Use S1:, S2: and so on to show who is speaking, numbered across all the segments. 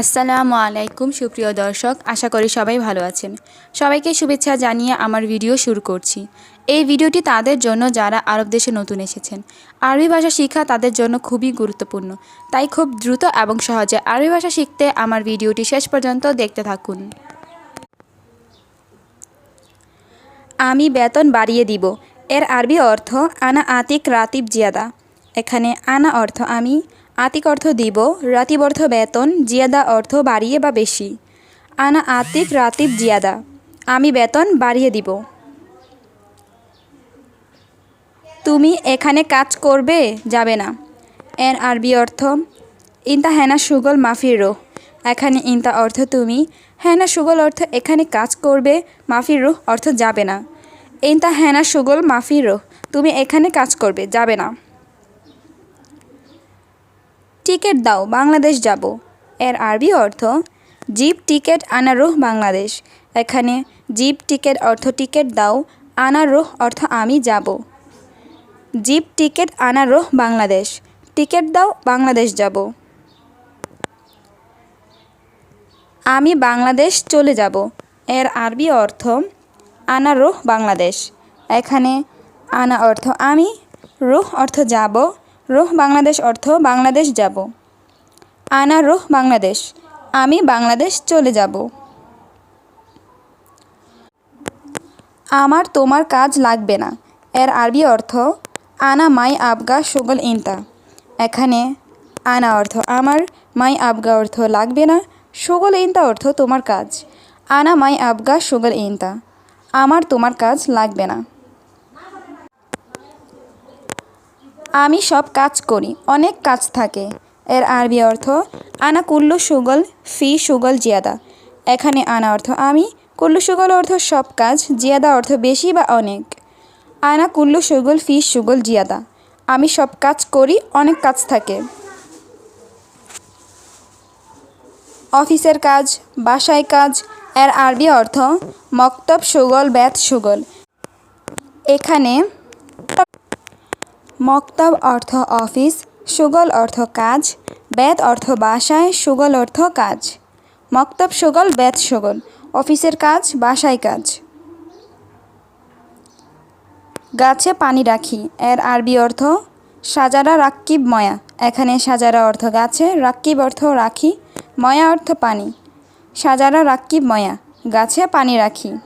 S1: আসসালামু আলাইকুম, সুপ্রিয় দর্শক। আশা করি সবাই ভালো আছেন। সবাইকে শুভেচ্ছা জানিয়ে আমার ভিডিও শুরু করছি। এই ভিডিওটি তাদের জন্য যারা আরব দেশে নতুন এসেছেন। আরবি ভাষা শিক্ষা তাদের জন্য খুবই গুরুত্বপূর্ণ। তাই খুব দ্রুত এবং সহজে আরবি ভাষা শিখতে আমার ভিডিওটি শেষ পর্যন্ত দেখতে থাকুন। আমি বেতন বাড়িয়ে দিব। এর আরবি অর্থ, আনা আতিক রাতিব জিয়াদা। এখানে আনা অর্থ আমি আতিক অর্থ দিব, রাতিব অর্থ বেতন, জিয়াদা অর্থ বাড়িয়ে বা বেশি। আনা আতিক, রাতিব, জিয়াদা। আমি বেতন বাড়িয়ে দিব। তুমি এখানে কাজ করবে? যাবে না। এর আরবি অর্থ, ইনতা হেনা সুগল মাফির রোহ। এখানে ইনতা অর্থ তুমি, হেনা সুগল অর্থ এখানে কাজ করবে, মাফির রোহ অর্থ যাবে না। ইনতা হেনা সুগল মাফির রোহ, তুমি এখানে কাজ করবে, যাবে না। টিকিট দাও, বাংলাদেশ যাব। এর আরবি অর্থ, জিপ টিকিট আনা রোহ বাংলাদেশ। এখানে, জিপ টিকিট অর্থ টিকিট দাও, আনা রোহ অর্থ আমি যাব। জিপ টিকিট আনা রোহ বাংলাদেশ। টিকিট দাও, বাংলাদেশ যাব। আমি বাংলাদেশ চলে যাব। এর আরবি অর্থ, আনা বাংলাদেশ। এখানে, আনা অর্থ আমি, রোহ অর্থ যাব। রোহ বাংলাদেশ অর্থ বাংলাদেশ যাব। আনা রোহ বাংলাদেশ, আমি বাংলাদেশ চলে যাব। আমার তোমার কাজ লাগবে না। এর আরবি অর্থ, আনা মাই আবগা সুগল ইনতা। এখানে আনা অর্থ, আমার মাই আবগা অর্থ লাগবে না। সুগল ইনতা অর্থ তোমার কাজ। আনা মাই আবগা সুগল ইনতা। আমার তোমার কাজ লাগবে না। আমি সব কাজ করি, অনেক কাজ থাকে। এর আরবি অর্থ, আনা কুল্লু সুগল ফি সুগল জিয়াদা। এখানে আনা অর্থ, আমি। কুল্লু সুগল অর্থ, সব কাজ। জিয়াদা অর্থ, বেশি বা অনেক। আনা কুল্লু সুগল ফি সুগল জিয়াদা। আমি সব কাজ করি, অনেক কাজ থাকে। অফিসের কাজ। বাসায় কাজ। এর আরবি অর্থ, মক্তব সুগল ব্যাথ সুগল। এখানে মক্তব অর্থ অফিস, সুগল অর্থ কাজ, বেদ অর্থ বাসায়, সুগল অর্থ কাজ। মক্তব সুগল, বেদ সুগল। অফিসের কাজ, বাসায় কাজ। গাছে পানি রাখি, এর আরবি অর্থ, সাজারা রাক্কিব ময়া। এখানে সাজারা অর্থ গাছে, রাক্কিব অর্থ রাখি, ময়া অর্থ পানি। সাজারা রাক্কিব ময়া। গাছে পানি রাখি।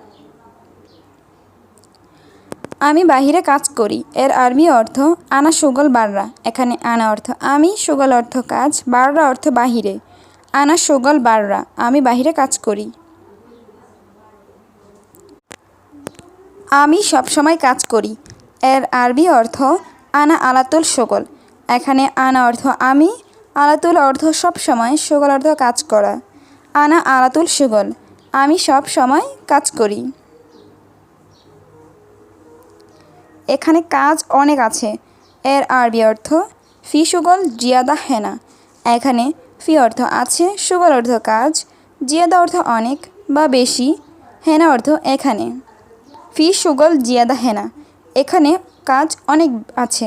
S1: আমি বাহিরে কাজ করি। এর আরবি অর্থ আনা সুগল বাররা। এখানে আনা অর্থ আমি, সুগল অর্থ কাজ, বাররা অর্থ বাহিরে। আনা সুগল বাররা, আমি বাহিরে কাজ করি। আমি সব সময় কাজ করি। এর আরবি অর্থ আনা আলাতুল সুগল। এখানে আনা অর্থ আমি, আলাতুল অর্থ সব সময়, সুগল অর্থ কাজ করা। আনা আলাতুল সুগল। আমি সব সময় কাজ করি। এখানে কাজ অনেক আছে। এর আরবি অর্থ, ফি সুগল জিয়াদা হেনা। এখানে ফি অর্থ আছে, সুগল অর্থ কাজ, জিয়াদা অর্থ অনেক বা বেশি, হেনা অর্থ এখানে। ফি সুগল জিয়াদা হেনা। এখানে কাজ অনেক আছে।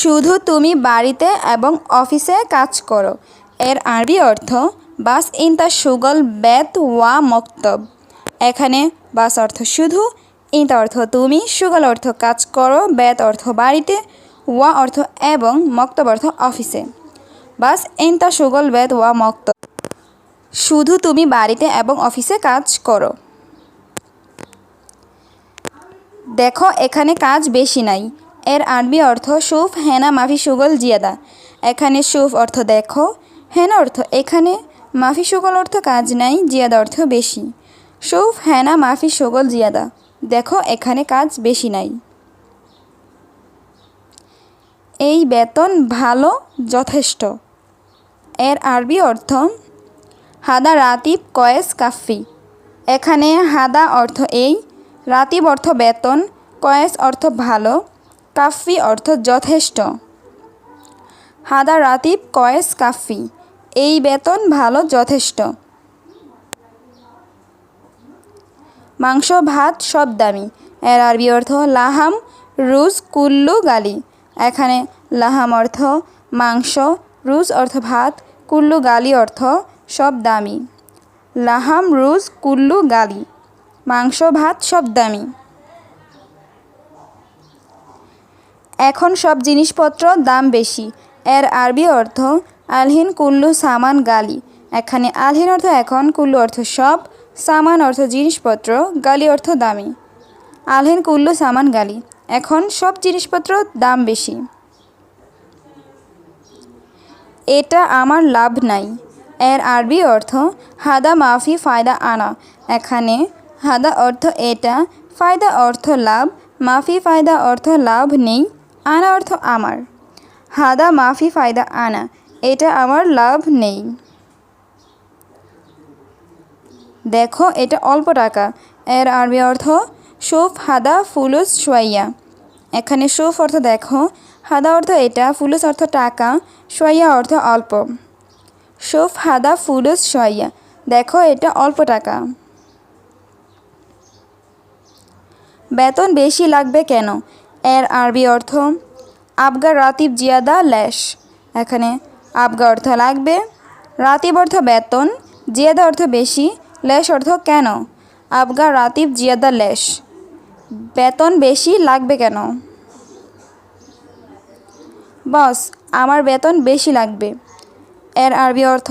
S1: শুধু তুমি বাড়িতে এবং অফিসে কাজ করো। এর আরবি অর্থ, বাস ইন তা সুগল বেত ওয়া মক্তব। এখানে বাস অর্থ শুধু ইন্তা অর্থ তুমি, সুগল অর্থ কাজ করো, বেত অর্থ বাড়িতে, ওয়া অর্থ এবং মক্তব অর্থ অফিসে। বাস ইন্তা সুগল, বেত, ওয়া মক্ত শুধু তুমি বাড়িতে এবং অফিসে কাজ করো। দেখো, এখানে কাজ বেশি নাই। এর আরবি অর্থ সুফ, হেনা, মাফি, সুগল, জিয়াদা। এখানে সুফ অর্থ দেখো, হেনা অর্থ এখানে, মাফি, সুগল অর্থ কাজ নাই, জিয়াদা অর্থ বেশি। সুফ, হেনা, মাফি, সুগল, জিয়াদা। দেখো, এখানে কাজ বেশি নাই। এই বেতন ভালো, যথেষ্ট। এর আরবি অর্থ, হাদা রাতিব কয়েস কাফি। এখানে হাদা অর্থ এই, রাতিব অর্থ বেতন, কয়েস অর্থ ভালো, কাফি অর্থ যথেষ্ট। হাদা রাতিব কয়েস কাফি। এই বেতন ভালো, যথেষ্ট। মাংস, ভাত সব দামি। এর আরবি অর্থ লাহাম রুজ কুল্লু, গালি। এখানে লাহাম অর্থ মাংস রুজ অর্থ ভাত, কুল্লু, গালি অর্থ সব দামি। লাহাম রুজ কুল্লু, গালি। মাংস, ভাত সব দামি। এখন সব জিনিসপত্র দাম বেশি। এর আরবি অর্থ আলহিন, কুল্লু, সামান, গালি। এখানে আলহিন অর্থ এখন, কুল্লু অর্থ সব। সামান অর্থ জিনিসপত্র, গালি অর্থ দামি। আলহেন কুল্লু সামান গালি। এখন সব জিনিসপত্র দাম বেশি। এটা আমার লাভ নাই। এর আরবি অর্থ, হাদা মাফি ফায়দা আনা। এখানে, হাদা অর্থ এটা, ফায়দা অর্থ লাভ, মাফি ফায়দা অর্থ লাভ নেই, আনা অর্থ আমার। হাদা মাফি ফায়দা আনা, এটা আমার লাভ নেই। দেখো, এটা অল্প টাকা। এর আরবি অর্থ সুফ হাদা ফুলুস সোয়াইয়া। এখানে সুফ অর্থ দেখো, হাদা অর্থ এটা, ফুলুস অর্থ টাকা, সোয়াইয়া অর্থ অল্প। সুফ হাদা ফুলুস সোয়াইয়া। দেখো, এটা অল্প টাকা। বেতন বেশি লাগবে কেন? এর আরবি অর্থ, আবগা রাতিব জিয়াদা ল্যাশ এখানে, আবগা অর্থ লাগবে। রাতিব অর্থ বেতন, জিয়াদা অর্থ বেশি। ল্যাশ অর্থ কেন? আবগা রাতিব জিয়াদা ল্যাশ বেতন বেশি লাগবে কেন? বস, আমার বেতন বেশি লাগবে। এর আরবি অর্থ,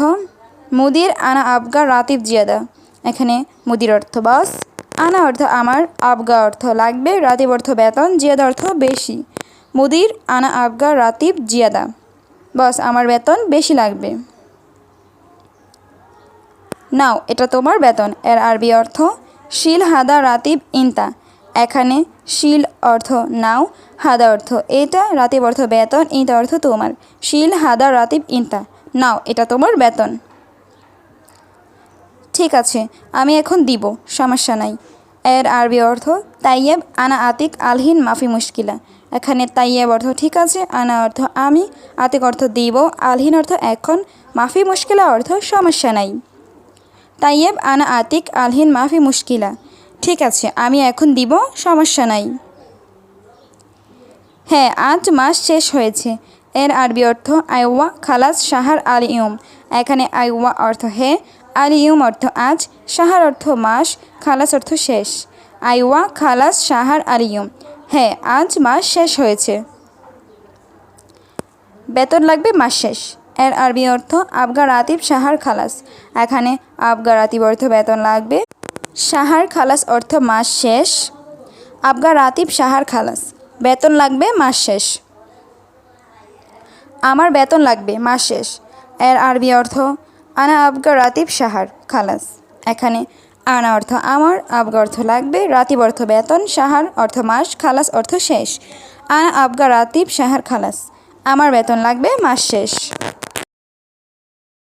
S1: মুদির আনা আবগা রাতিব জিয়াদা। এখানে মুদির অর্থ, বস, আনা অর্থ আমার, আবগা অর্থ লাগবে, রাতিব অর্থ বেতন, জিয়াদা অর্থ বেশি। মুদির আনা আবগা রাতিব জিয়াদা। বস, আমার বেতন বেশি লাগবে। নাও, এটা তোমার বেতন। এর আরবি অর্থ, শিল হাদা রাতিব ইনতা। এখানে শিল অর্থ, নাও। হাদা অর্থ, এটা রাতিব অর্থ, বেতন। ইনতা অর্থ, তোমার। শিল হাদা রাতিব ইনতা। নাও, এটা তোমার বেতন। ঠিক আছে, আমি এখন দিব, সমস্যা নাই। এর আরবি অর্থ, তাইয়েব আনা আতিক আলহিন মাফি মুশকিলা। এখানে তাইয়েব অর্থ, ঠিক আছে। আনা অর্থ, আমি আতিক অর্থ দিব। আলহিন অর্থ, এখন। মাফি মুশকিলা অর্থ, সমস্যা নাই। তাইয়েব আনা আতিক আলহিন মাফি মুশকিলা। ঠিক আছে, আমি এখন দিব, সমস্যা নাই। হ্যাঁ আজ মাস শেষ হয়েছে। এর আরবি অর্থ আইওয়া খালাস শাহার আলিউম এখানে আইওয়া অর্থ হে আলিউম অর্থ আজ, শাহার অর্থ মাস, খালাস অর্থ শেষ। আইওয়া খালাস শাহার আলিউম হ্যাঁ আজ মাস শেষ হয়েছে। বেতন লাগবে মাস শেষ। এর আরবি অর্থ আবগা রাতিব সাহার খালাস। এখানে আবগা রাতিব অর্থ বেতন লাগবে। সাহার খালাস অর্থ মাস শেষ। আবগা রাতিব সাহার খালাস। বেতন লাগবে মাস শেষ। আমার বেতন লাগবে মাস শেষ। এর আরবি অর্থ, আনা আবগা রাতিব সাহার খালাস। এখানে আনা অর্থ, আমার আবগা অর্থ লাগবে। রাতিব অর্থ, বেতন। সাহার অর্থ, মাস। খালাস অর্থ, শেষ। আনা আবগা রাতিব সাহার খালাস। আমার বেতন লাগবে মাস শেষ।